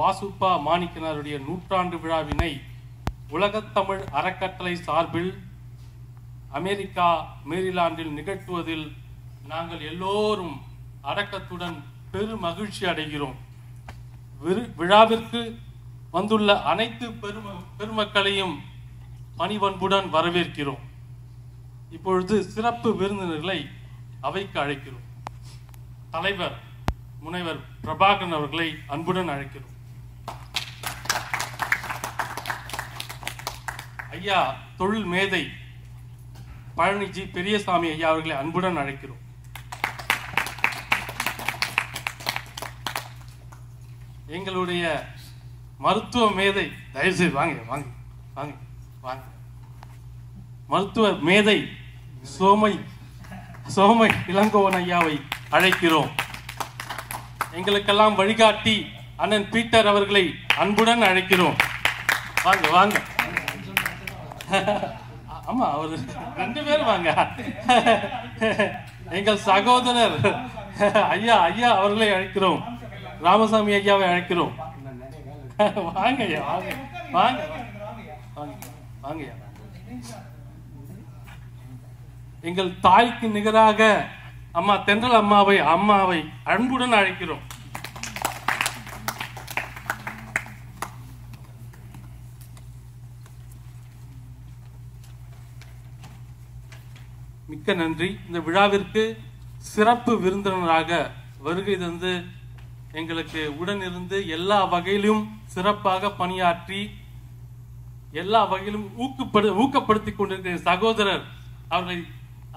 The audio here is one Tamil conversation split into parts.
வாசுப்பா மாணிக்கனாருடைய நூற்றாண்டு விழாவினை உலகத்தமிழ் அறக்கட்டளை சார்பில் அமெரிக்கா மேரிலாண்டில் நிகழ்த்துவதில் நாங்கள் எல்லோரும் அடக்கத்துடன் பெருமகிழ்ச்சி அடைகிறோம். விரு- விழாவிற்கு வந்துள்ள அனைத்து பெரும பெருமக்களையும் பணிவன்புடன் வரவேற்கிறோம். இப்பொழுது சிறப்பு விருந்தினர்களை அவைக்கு அழைக்கிறோம். தலைவர் முனைவர் பிரபாகரன் அவர்களை அன்புடன் அழைக்கிறோம். ஐயா தொழில் மேதை பழனிஜி பெரியசாமி ஐயா அவர்களை அன்புடன் அழைக்கிறோம். எங்களுடைய மருத்துவ மேதை தயவுசெய்து வாங்க வாங்க வாங்க வாங்க. மருத்துவ மேதை சோமை சோமை இளங்கோவன் ஐயாவை அழைக்கிறோம். எங்களுக்கெல்லாம் வழிகாட்டி அண்ணன் பீட்டர் அவர்களை அன்புடன் அழைக்கிறோம். வாங்க வாங்க. ஆமா அவர் ரெண்டு பேரும் வாங்க. எங்கள் சகோதரர் ஐயா ஐயா அவர்களை அழைக்கிறோம். ராமசாமி ஐயாவை அழைக்கிறோம். வாங்க ஐயா வாங்க வாங்க வாங்க. எங்கள் தாய்க்கு நிகராக அம்மா தென்றல் அம்மாவை அம்மாவை அன்புடன் அழைக்கிறோம். மிக்க நன்றி. இந்த விழாவிற்கு சிறப்பு விருந்தினராக வருகை தந்து எங்களுக்கு உடனிருந்து எல்லா வகையிலும் சிறப்பாக பணியாற்றி எல்லா வகையிலும் ஊக்கப்படு ஊக்கப்படுத்திக் கொண்டிருக்கிற சகோதரர் அவர்களை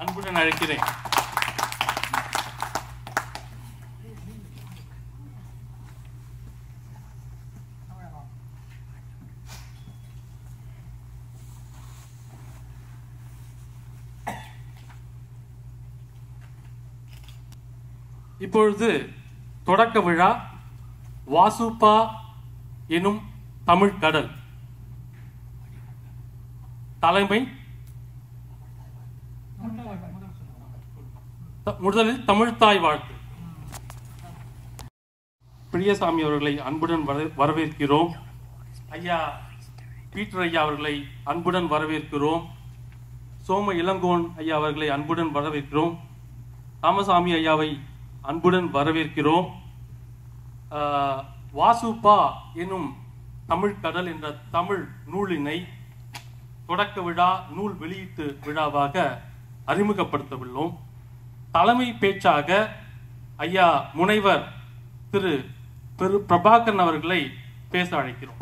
அன்புடன் அழைக்கிறேன். இப்பொழுது தொடக்க விழா வாசுப்பா எனும் தமிழ் கடல். தலைமை முதலில் தமிழ்தாய் வாழ்த்து. பிரியசாமி அவர்களை அன்புடன் வர- வரவேற்கிறோம். ஐயா பீட்டர் ஐயா அவர்களை அன்புடன் வரவேற்கிறோம். சோம இளங்கோன் ஐயா அவர்களை அன்புடன் வரவேற்கிறோம். ராமசாமி ஐயாவை அன்புடன் வரவேற்கிறோம். வாசுபா எனும் தமிழ் கடல் என்ற தமிழ் நூலினை தொடக்க விழா நூல் வெளியீட்டு விழாவாக அறிமுகப்படுத்தவுள்ளோம். தலைமை பேச்சாக ஐயா முனைவர் திரு திரு பிரபாகரன் அவர்களை பேச அழைக்கிறோம்.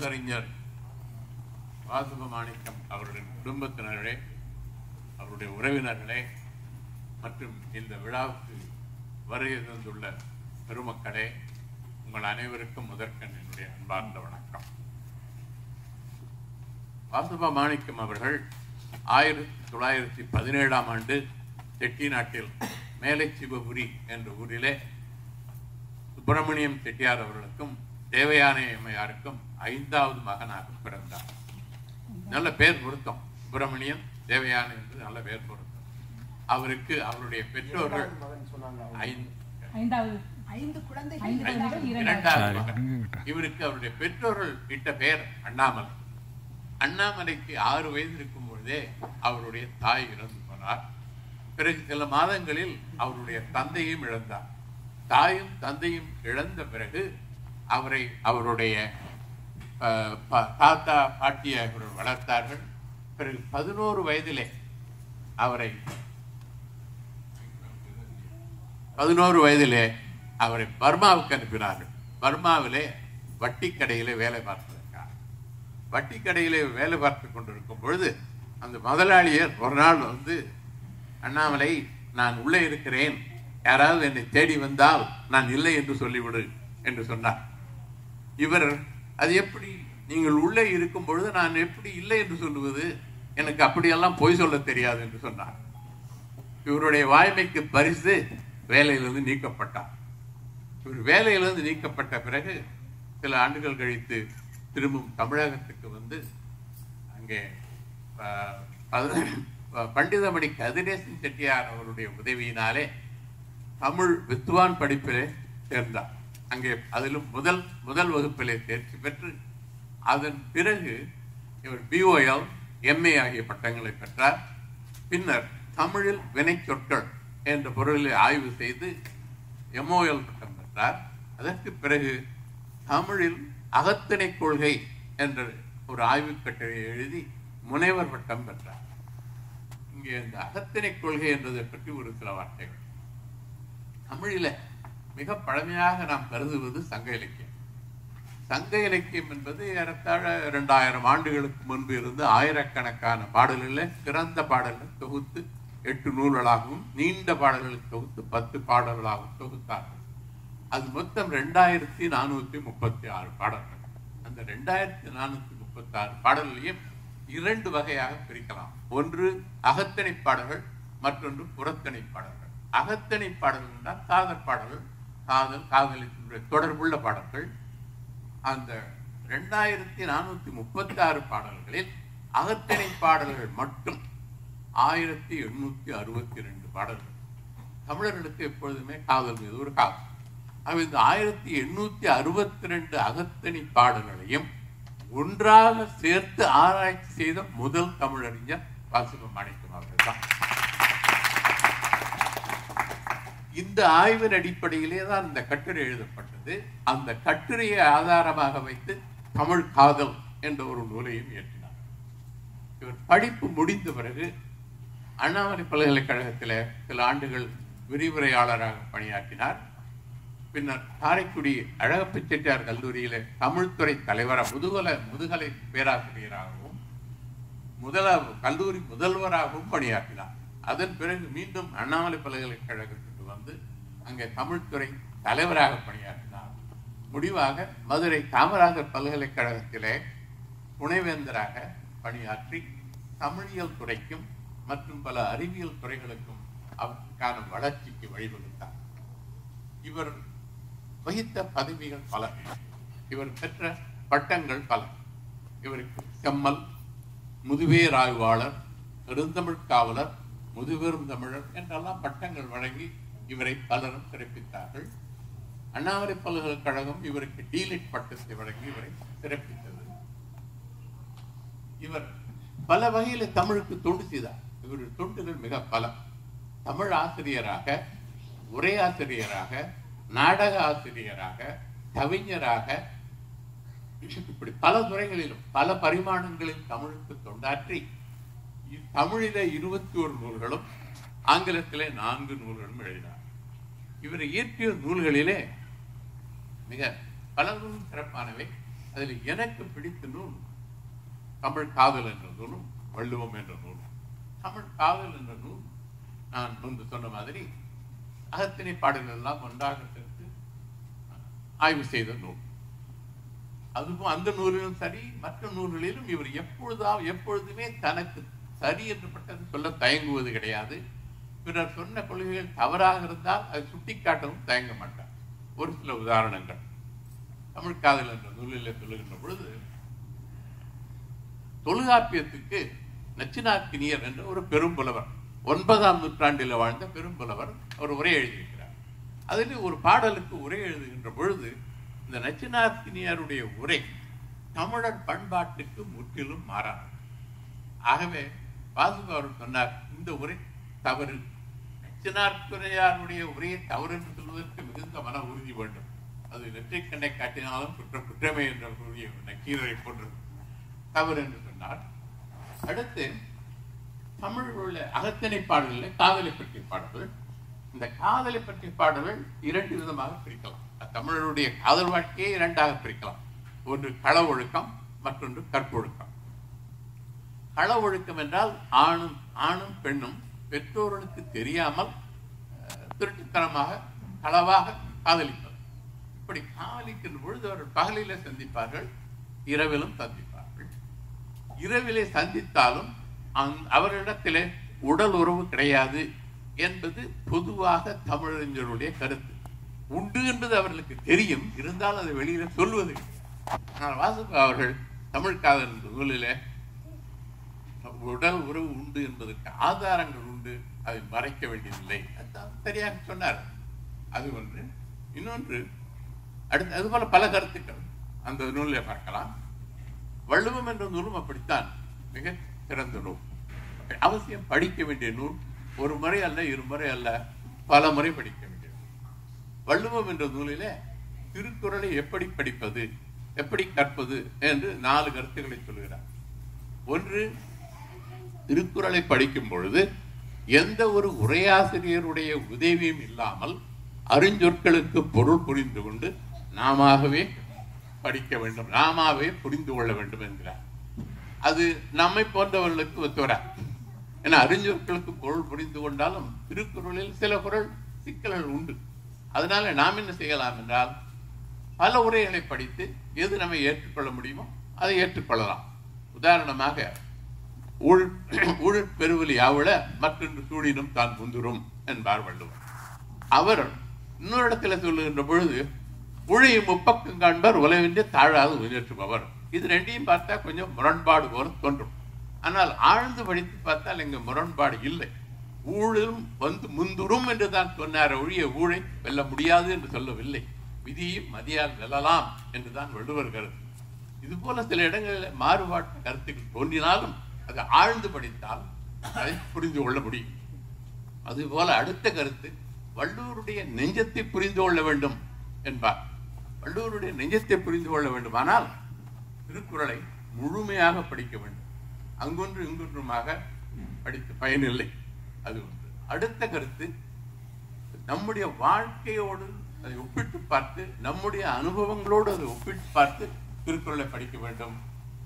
மூதறிஞர் வாசுப மாணிக்கம் அவருடைய குடும்பத்தினர்களே அவருடைய உறவினர்களே மற்றும் இந்த விழாவுக்கு வருகை தந்துள்ள பெருமக்களே உங்கள் அனைவருக்கும் முதற்கண் என்னுடைய அன்பார்ந்த வணக்கம். வாசுப மாணிக்கம் அவர்கள் ஆயிரத்தி தொள்ளாயிரத்தி பதினேழாம் ஆண்டு செட்டி நாட்டில் மேலை சிவபுரி என்ற ஊரிலே சுப்பிரமணியம் செட்டியார் அவர்களுக்கும் தேவயானை அம்மையாருக்கும் ஐந்தாவது மகனாக பிறந்தார் நல்ல பேர் பொருத்தம். சுப்பிரமணியம் தேவயானை என்று நல்ல பேர் பொருத்தம். அவருக்கு அவருடைய பெற்றோர்கள் இரண்டாவது. மகன். இவருக்கு அவருடைய பெற்றோர்கள் இட்ட பெயர் அண்ணாமலை. அண்ணாமலைக்கு ஆறு வயது இருக்கும் பொழுதே அவருடைய தாய் இறந்து போனார். பிறகு சில மாதங்களில் அவருடைய தந்தையும் இழந்தார். தாயும் தந்தையும் இழந்த பிறகு அவரை அவருடைய ப- தாத்தா பாட்டியை அவர்கள் வளர்த்தார்கள். பிறகு பதினோரு வயதிலே அவரை பதினோரு வயதிலே அவரை பர்மாவுக்கு அனுப்பினார்கள். பர்மாவிலே வட்டி கடையிலே வேலை பார்த்திருக்கார் வட்டி கடையிலே வேலை பார்த்து கொண்டிருக்கும் பொழுது அந்த முதலாளியர் ஒரு நாள் வந்து அண்ணாமலை நான் உள்ளே இருக்கிறேன். யாராவது என்னை தேடி வந்தால் நான் இல்லை என்று சொல்லிவிடு என்று சொன்னார். இவர் அது எப்படி? நீங்கள் உள்ளே இருக்கும் பொழுது நான் எப்படி இல்லை என்று சொல்லுவது? எனக்கு அப்படியெல்லாம் பொய் சொல்ல தெரியாது என்று சொன்னார். இவருடைய வாய்மைக்கு பரிசு வேலையிலிருந்து நீக்கப்பட்டார். இவர் வேலையிலிருந்து நீக்கப்பட்ட பிறகு சில ஆண்டுகள் கழித்து திரும்பும் தமிழகத்துக்கு வந்து அங்கே பண்டிதமணி கதிரேசன் செட்டியார் அவருடைய உதவியினாலே தமிழ் வித்வான் படிப்பிலே சேர்ந்தார். அங்கே அதிலும் முதல் முதல் வகுப்பிலே தேர்ச்சி பெற்று அதன் பிறகு இவர் பிஓஎல் எம்ஏ ஆகிய பட்டங்களை பெற்றார். பின்னர் தமிழில் வினைச்சொற்கள் என்ற பொருளை ஆய்வு செய்து எம்ஓஎல் பட்டம் பெற்றார். அதற்கு பிறகு தமிழில் அகத்திணை கொள்கை என்ற ஒரு ஆய்வுக் கட்டளை எழுதி முனைவர் பட்டம் பெற்றார். இங்கே இந்த அகத்திணை கொள்கை என்பதை பற்றி ஒரு சில வார்த்தைகள். தமிழில மிக பழமையாக நாம் கருதுவது சங்க இலக்கியம். சங்க இலக்கியம் என்பது ஏறத்தாழ இரண்டாயிரம் ஆண்டுகளுக்கு முன்பு இருந்து ஆயிரக்கணக்கான பாடல்களில் சிறந்த பாடல்கள் தொகுத்து எட்டு நூல்களாகவும் நீண்ட பாடல்களை தொகுத்து பத்து பாடல்களாகவும் தொகுத்தார்கள். அது மொத்தம் ரெண்டாயிரத்தி நானூற்றி முப்பத்தி ஆறு பாடல்கள். அந்த ரெண்டாயிரத்தி நானூற்றி முப்பத்தி ஆறு பாடல்களையும் இரண்டு வகையாக பிரிக்கலாம். ஒன்று அகத்தணை பாடல்கள் மற்றொன்று புறத்தணை பாடல்கள். அகத்தணை பாடல்கள் என்றால் சாதர் பாடல்கள் காதல் காதலினுடைய தொடர்புள்ள பாடல்கள். அந்த ரெண்டாயிரத்தி நானூத்தி முப்பத்தி ஆறு பாடல்களில் அகத்திணை பாடல்கள் மட்டும் ஆயிரத்தி எண்ணூத்தி அறுபத்தி ரெண்டு பாடல்கள். தமிழர்களுக்கு எப்பொழுதுமே காதல் மீது ஒரு காதல். ஆக இந்த ஆயிரத்தி எண்ணூத்தி அறுபத்தி ரெண்டு அகத்தணி பாடல்களையும் ஒன்றாக சேர்த்து ஆராய்ச்சி செய்த முதல் தமிழறிஞர் வாசிப மாணிக்கம் அவர்கள் தான். இந்த ஆய்வின் அடிப்படையிலே தான் இந்த கட்டுரை எழுதப்பட்டது. அந்த கட்டுரையை ஆதாரமாக வைத்து தமிழ் காதல் என்ற ஒரு நூலையும் இயற்றினார். இவர் படிப்பு முடிந்த பிறகு அண்ணாமலை பல்கலைக்கழகத்தில் சில ஆண்டுகள் விரிவுரையாளராக பணியாற்றினார். பின்னர் காரைக்குடி அழகப்ப செட்டியார் கல்லூரியில தமிழ்துறை தலைவராக முதுகலை முதுகலை பேராசிரியராகவும் முதல கல்லூரி முதல்வராகவும் பணியாற்றினார். அதன் பிறகு மீண்டும் அண்ணாமலை பல்கலைக்கழகத்தில் அங்கே தமிழ்துறை தலைவராக பணியாற்றினார். முடிவாக மதுரை காமராஜர் பல்கலைக்கழகத்திலே துணைவேந்தராக பணியாற்றி தமிழியல் துறைக்கும் மற்றும் பல அறிவியல் துறைகளுக்கும் அவற்றுக்கான வளர்ச்சிக்கு வழிவகுத்தார். இவர் வகித்த பதவிகள் பல. இவர் பெற்ற பட்டங்கள் பல. இவருக்கு செம்மல் முதுவேர் ஆய்வாளர் பெருந்தமிழ் காவலர் முதுபெரும் தமிழர் என்றெல்லாம் பட்டங்கள் வழங்கி இவரை பலரும் சிறப்பித்தார்கள். அண்ணாமலை பல்கலைக்கழகம் இவருக்கு டீலிட் பட்டத்தை வழங்கி இவரை சிறப்பித்தது. இவர் பல வகையில தமிழுக்கு தொண்டு செய்தார். இவருடைய தொண்டுகள் மிக பல. தமிழ் ஆசிரியராக உரையாசிரியராக நாடக ஆசிரியராக கவிஞராக இப்படி பல துறைகளிலும் பல பரிமாணங்களில் தமிழுக்கு தொண்டாற்றி தமிழில இருபத்தி ஒரு நூல்களும் ஆங்கிலத்திலே நான்கு நூல்களும் எழுதினார். இவர் இயற்றிய நூல்களிலே மிக பலரும் சிறப்பானவை. அதில் எனக்கு பிடித்த நூல் தமிழ் காதல் என்ற நூலும் வள்ளுவம் என்ற நூலும். தமிழ் காதல் என்ற நூல் நான் முன்பு சொன்ன மாதிரி அகத்தினை பாடல்கள் எல்லாம் ஒன்றாக சேர்த்து ஆய்வு செய்த நூல். அதுவும் அந்த நூலிலும் சரி மற்ற நூல்களிலும் இவர் எப்பொழுதா எப்பொழுதுமே தனக்கு சரி என்று பட்டது சொல்ல தயங்குவது கிடையாது. பிறர் சொன்ன கொள்கைகள் தவறாக இருந்தால் அதை சுட்டிக்காட்டவும் தயங்க மாட்டார். ஒரு சில உதாரணங்கள். தமிழ் காதல் என்ற நூலில் சொல்லுகின்ற பொழுது தொழுகாப்பியத்துக்கு நச்சினாக்கினியர் என்ற ஒரு பெரும் புலவர் ஒன்பதாம் நூற்றாண்டில் வாழ்ந்த பெரும் புலவர் அவர் உரை எழுதியிருக்கிறார். அதில் ஒரு பாடலுக்கு உரை எழுதுகின்ற பொழுது இந்த நச்சினாக்கினியருடைய உரை தமிழர் பண்பாட்டுக்கு முற்றிலும் மாறாது ஆகவே வாசுப சொன்னார் இந்த உரை தவறு நச்சினார்குரையாருடைய உரையை தவறு என்று சொல்வதற்கு மிகுந்த மன உறுதி வேண்டும். அது நெற்றிக் கண்ணை காட்டினாலும் குற்றம் குற்றமே என்ற கூறிய நக்கீரரை போன்றது. தவறு என்று சொன்னார் அடுத்து தமிழில் உள்ள அகத்தனை பாடல்களில் காதலை பற்றிய பாடல்கள். இந்த காதலை பற்றிய பாடல்கள் இரண்டு விதமாக பிரிக்கலாம். தமிழருடைய காதல் வாழ்க்கையை இரண்டாக பிரிக்கலாம். ஒன்று கள ஒழுக்கம் மற்றொன்று கற்பொழுக்கம். கள ஒழுக்கம் என்றால் ஆணும் ஆணும் பெண்ணும் பெற்றோர்களுக்கு தெரியாமல் திருட்டுத்தனமாக களவாக காதலிப்பது இப்படி காதலிக்கின்ற பொழுது அவர்கள் பகலிலே சந்திப்பார்கள் இரவிலும் சந்திப்பார்கள். இரவிலே சந்தித்தாலும் அந் அவரிடத்திலே உடல் உறவு கிடையாது என்பது பொதுவாக தமிழறிஞருடைய கருத்து. உண்டு என்பது அவர்களுக்கு தெரியும் இருந்தாலும் அதை வெளியில சொல்வது இல்லை. ஆனால் வாசுகா அவர்கள் தமிழ் காதல் என்ற உடல் உறவு உண்டு என்பதற்கு ஆதாரங்கள் உண்டு. அதை மறைக்க வேண்டியதில்லை. அதுதான் சரியாக சொன்னார். அது ஒன்று. இன்னொன்று அடுத்து அது போல பல கருத்துக்கள். அந்த நூலில் பார்க்கலாம். வள்ளுவம் என்ற நூலும் அப்படித்தான். மிக சிறந்த நூல். அவசியம் படிக்க வேண்டிய நூல் ஒரு முறை அல்ல இருமுறை அல்ல பல முறை படிக்க வேண்டிய நூல். வள்ளுவம் என்ற நூலிலே திருக்குறளை எப்படி படிப்பது எப்படி கற்பது என்று நாலு கருத்துக்களை சொல்கிறார். ஒன்று திருக்குறளை படிக்கும் பொழுது எந்த ஒரு உரையாசிரியருடைய உதவியும் இல்லாமல் அறிஞ்சொற்களுக்கு பொருள் புரிந்து கொண்டு நாமாகவே படிக்க வேண்டும் நாமவே புரிந்து கொள்ள வேண்டும் என்கிறார். அது நம்மை போன்றவர்களுக்கு ஒத்துவரா ஏன்னா அறிஞர்களுக்கு பொருள் புரிந்து கொண்டாலும் திருக்குறளில் சில குறள் சிக்கல்கள் உண்டு. அதனால நாம் என்ன செய்யலாம் என்றால் பல உரைகளை படித்து எது நம்மை ஏற்றுக்கொள்ள முடியுமோ அதை ஏற்றுக்கொள்ளலாம். உதாரணமாக ஊழ் ஊழற் பெருவலி மற்றொன்று சூழினும் தான் முந்துரும் என்பார் வள்ளுவர். அவர் இன்னொரு இடத்துல சொல்லுகின்ற பொழுது உழையும் முப்பக்கம் காண்பார் உலகின்றி தாழாது உயர்த்துபவர் இது ரெண்டையும் பார்த்தா கொஞ்சம் முரண்பாடு போல தோன்றும். ஆனால் ஆழ்ந்து படித்து பார்த்தால் இங்கு முரண்பாடு இல்லை. ஊழும் வந்து முந்துரும் என்று தான் சொன்னார் ஒழிய ஊழை வெல்ல முடியாது என்று சொல்லவில்லை. விதியும் மதியால் வெல்லலாம் என்றுதான் வள்ளுவர் கருத்து இது போல சில இடங்களில் மாறுபாட்டு கருத்துக்கள் தோன்றினாலும் அது ஆழ்ந்து படித்தால் அதை புரிந்து கொள்ள முடியும். அதுபோல அடுத்த கருத்து வள்ளுவருடைய நெஞ்சத்தை புரிந்து கொள்ள வேண்டும் என்பார். வள்ளுவருடைய நெஞ்சத்தை புரிந்து கொள்ள வேண்டுமானால் திருக்குறளை முழுமையாக படிக்க வேண்டும். அங்கொன்று இங்கொன்றுமாக படித்து பயனில்லை. அது ஒன்று. அடுத்த கருத்து நம்முடைய வாழ்க்கையோடு அதை ஒப்பிட்டு பார்த்து நம்முடைய அனுபவங்களோடு அதை ஒப்பிட்டு பார்த்து திருக்குறளை படிக்க வேண்டும்.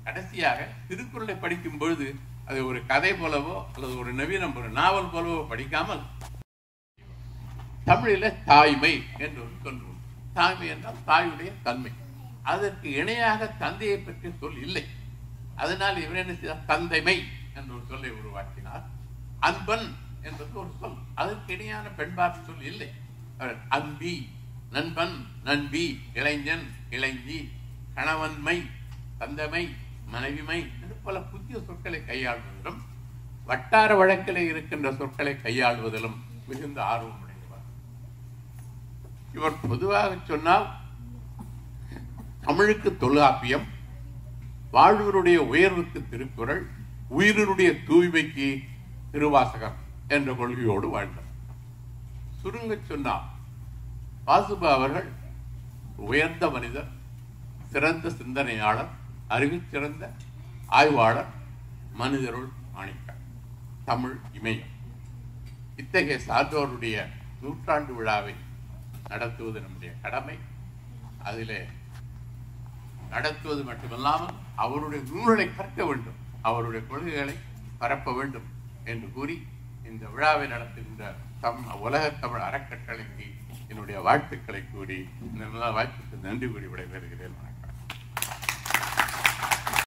கடைசியாக திருக்குறளை படிக்கும் பொழுது அது ஒரு கதை போலவோ அல்லது ஒரு நவீனம் ஒரு நாவல் போலவோ படிக்காமல் தமிழில தாய்மை என்று ஒரு சொல் தாய்மை என்றால் தாயுடைய தன்மை. அதற்கு இணையாக தந்தையை பற்றிய சொல் இல்லை. அதனால் இவர் என்ன செய்தார்? தந்தைமை என்ற ஒரு சொல்லை உருவாக்கினார். அன்பன் என்பது ஒரு சொல். அதற்கு இணையான பெண்பார் சொல் இல்லை. அவர் அன்பி நண்பன் நண்பி இளைஞன் இளைஞ்சி கணவன்மை தந்தமை மனைவிமை என்று பல புதிய சொற்களை கையாள்வதிலும் வட்டார வழக்கில் இருக்கின்ற சொற்களை கையாள்வதிலும் மிகுந்த ஆர்வம் உடையவர். இவர் பொதுவாக சொன்னால் தமிழுக்கு தொல்காப்பியம் வாழ்வருடைய உயர்வுக்கு திருக்குறள் உயிரினுடைய தூய்மைக்கு திருவாசகம் என்ற கொள்கையோடு வாழ்ந்தார். சுருங்க சொன்னால் வாசுபா அவர்கள் உயர்ந்த மனிதர் சிறந்த சிந்தனையாளர் அறிவில் சிறந்த ஆய்வாளர் மனிதருள் மாணிக்கம் தமிழ் இமயம். இத்தகைய சார்ந்தோருடைய நூற்றாண்டு விழாவை நடத்துவது நம்முடைய கடமை. அதிலே நடத்துவது மட்டுமல்லாமல் அவருடைய நூல்களை கற்க வேண்டும் அவருடைய கொள்கைகளை பரப்ப வேண்டும் என்று கூறி இந்த விழாவை நடத்துகின்ற தம் உலக தமிழ் அறக்கட்டளைக்கு என்னுடைய வாழ்த்துக்களை கூறி இந்த வாய்ப்புக்கு நன்றி கூறி விடைபெறுகிறேன்.